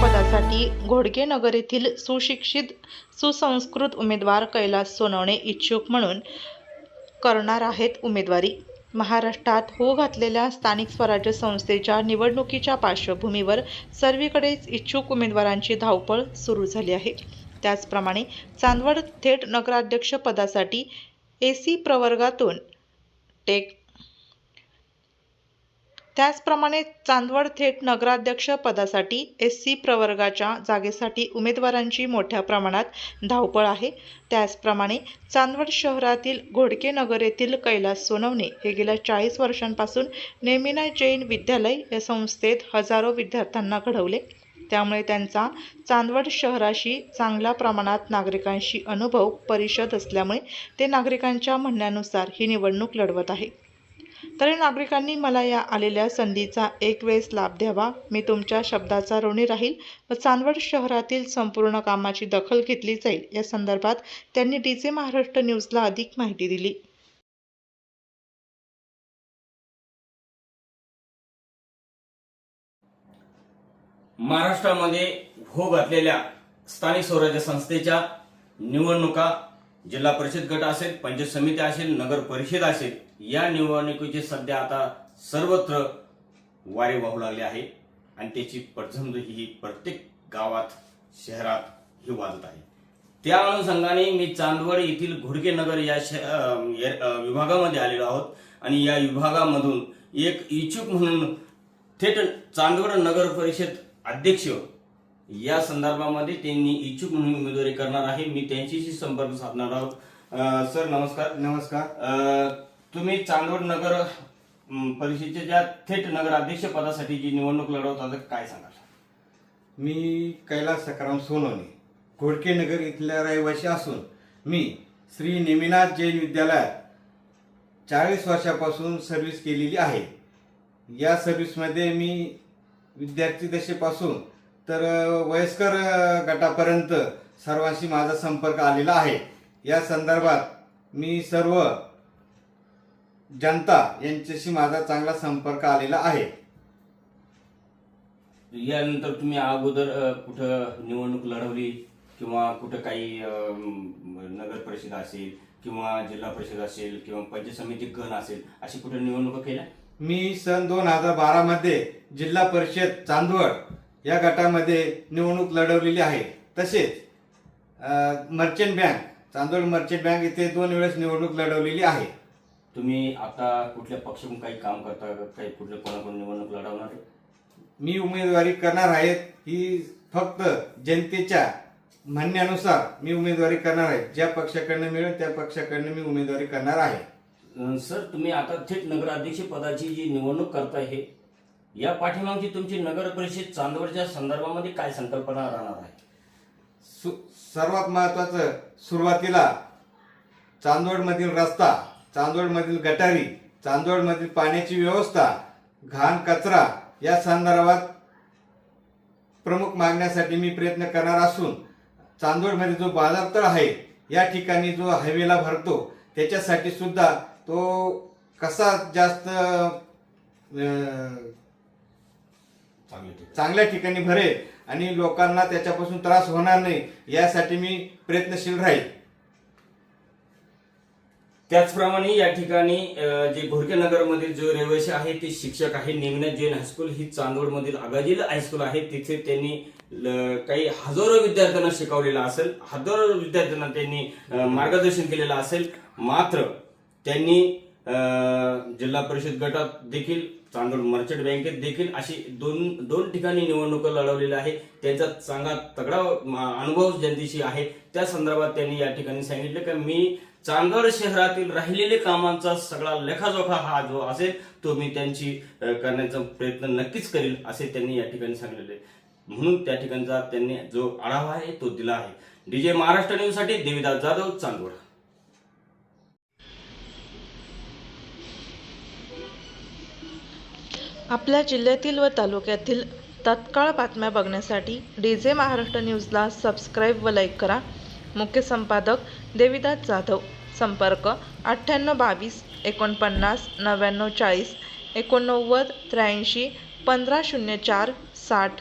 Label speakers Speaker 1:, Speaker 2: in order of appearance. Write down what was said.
Speaker 1: पदासाठी घोडगेनगर येथील सुशिक्षित सुसंस्कृत उमेदवार कैलास सोनवणे इच्छुक म्हणून करणार आहेत उमेदवारी. महाराष्ट्रात हो घातलेल्या स्थानिक स्वराज्य संस्थेच्या निवडणुकीच्या पार्श्वभूमीवर सर्वीकडेच इच्छुक उमेदवारांची धावपळ सुरू झाली आहे. त्याचप्रमाणे चांदवड थेट नगराध्यक्ष पदासाठी ए सी प्रवर्गातून टेक त्याचप्रमाणे चांदवड थेट नगराध्यक्ष पदासाठी एस सी प्रवर्गाच्या जागेसाठी उमेदवारांची मोठ्या प्रमाणात धावपळ आहे. त्याचप्रमाणे चांदवड शहरातील घोडके नगर येथील कैलास सोनवणे हे गेल्या चाळीस वर्षांपासून नेमिना जैन विद्यालय या संस्थेत हजारो विद्यार्थ्यांना घडवले. त्यामुळे त्यांचा चांदवड शहराशी चांगल्या प्रमाणात नागरिकांशी अनुभव परिषद असल्यामुळे ते नागरिकांच्या म्हणण्यानुसार ही निवडणूक लढवत आहे. तरी नागरिकांनी मला या आलेल्या संधीचा एक वेळेस लाभ द्यावा. मी तुमच्या शब्दाचा ऋणी राहील व चांदवड शहरातील संपूर्ण कामाची दखल घेतली जाईल. या संदर्भात त्यांनी डी जे महाराष्ट्र न्यूजला अधिक माहिती दिली.
Speaker 2: महाराष्ट्रामध्ये हो घातलेल्या स्थानिक स्वराज्य संस्थेच्या निवडणुका जिल्हा परिषद गट असेल पंचायत समिती असेल नगर परिषद असेल या निवडणुकीचे सध्या आता सर्वत्र वारे वाहू लागले आहे. आणि त्याची पडझड ही प्रत्येक गावात शहरात ही वाजत आहे. त्या अनुषंगाने मी चांदवड येथील घोडके नगर या श- विभागामध्ये आलेलो आहोत. आणि या विभागामधून एक इच्छुक म्हणून थेट चांदवड नगर परिषद अध्यक्ष या संदर्भामध्ये त्यांनी इच्छुक म्हणून उमेदवारी करणार आहे. मी त्यांच्याशी संपर्क साधणार आहोत. अं, सर नमस्कार.
Speaker 3: नमस्कार.
Speaker 2: अं, तुम्ही चांदवड नगर परिषदेच्या थेट नगर अध्यक्ष पदासाठी जी निवडणूक लढवत आहात काय सांगाल?
Speaker 3: मी कैलास सकाराम सोनवणे घोडके नगर इथल्या रहिवासी असून मी श्री नेमिनाथ जैन विद्यालयात चाळीस वर्षापासून सर्व्हिस केलेली आहे. या सर्व्हिसमध्ये मी विद्यार्थी दशेपासून तर वयस्कर गटापर्यंत सर्वांशी माझा संपर्क आलेला आहे. या संदर्भात मी सर्व जनता यांच्याशी माझा चांगला संपर्क आलेला आहे.
Speaker 2: यानंतर तुम्ही अगोदर कुठं निवडणूक लढवली किंवा कुठं काही नगर परिषद असेल किंवा जिल्हा परिषद असेल किंवा पंचायत समिती गण असेल अशी कुठे निवडणुका केल्या?
Speaker 3: मी सन दोन हजार बारा मध्ये जिल्हा परिषद चांदवड या गटामध्ये निवडणूक लढवलेली आहे. तसेच merchant bank Chandwad merchant bank इथे दोन वेळेस निवडणूक लढवलेली आहे.
Speaker 2: तुम्ही आता कुठल्या पक्षाकडून काही काम करता? काही कुठल्या कोणाकडून निवडणूक लढवणार आहे?
Speaker 3: मी उमेदवारी करणार आहेत ही फक्त जनतेच्या म्हणण्यानुसार मी उमेदवारी करणार आहे. ज्या पक्षाकडनं मिळेल त्या पक्षाकडनं मी उमेदवारी करणार आहे.
Speaker 2: सर तुम्ही आता थेट नगराध्यक्ष पदाची जी निवडणूक करताय हे या पाठीमागची तुमची नगर परिषद चांदवडच्या संदर्भामध्ये काय संकल्पना राहणार आहे?
Speaker 3: सु सर्वात महत्वाचं सुरुवातीला चांदवडमधील रस्ता चांदवडमधील गटारी चांदवडमधील पाण्याची व्यवस्था घाण कचरा या संदर्भात प्रमुख मागण्यासाठी मी प्रयत्न करणार असून चांदवडमध्ये जो बाजारतळ आहे या ठिकाणी जो हायवेला भरतो त्याच्यासाठी सुद्धा तो कसा जास्त चांगल्या ठिकाणी. भरेल आणि लोकांना त्याच्यापासून त्रास होणार नाही यासाठी मी प्रयत्नशील राहील.
Speaker 2: त्याचप्रमाणे या ठिकाणी जे घोडके नगरमधील जो रहिवासी आहे ते शिक्षक आहे. नेमना जैन हायस्कूल ही चांदवडमधील आगाजील हायस्कूल आहे. तिथे त्यांनी काही हजारो विद्यार्थ्यांना शिकवलेलं असेल. हजारो विद्यार्थ्यांना त्यांनी मार्गदर्शन केलेलं असेल. मात्र त्यांनी जिल्हा परिषद गटात देखील चांदोड मर्चंट बँकेत देखील अशी दोन दोन ठिकाणी निवडणुका लढवलेल्या आहे त्यांचा चांगला तगडा अनुभव जनतेशी आहे. त्या संदर्भात त्यांनी या ठिकाणी सांगितलं की मी चांदवड शहरातील राहिलेले कामांचा सगळा लेखाजोखा हा जो असेल तो मी त्यांची करण्याचा प्रयत्न नक्कीच करील असे त्यांनी या ठिकाणी सांगितलेले. म्हणून त्या ठिकाणचा त्यांनी जो आढावा आहे तो दिला आहे. डीजे महाराष्ट्र न्यूजसाठी देविदास जाधव चांदोड
Speaker 1: आपल्या जिल्ह्यातील व तालुक्यातील तत्काळ बातम्या बघण्यासाठी डी जे महाराष्ट्र न्यूजला सबस्क्राईब व लाईक करा. मुख्य संपादक देविदास जाधव. संपर्क अठ्ठ्याण्णव बावीस एकोणपन्नास नव्याण्णव चाळीस एकोणनव्वद त्र्याऐंशी पंधरा शून्य चार साठ.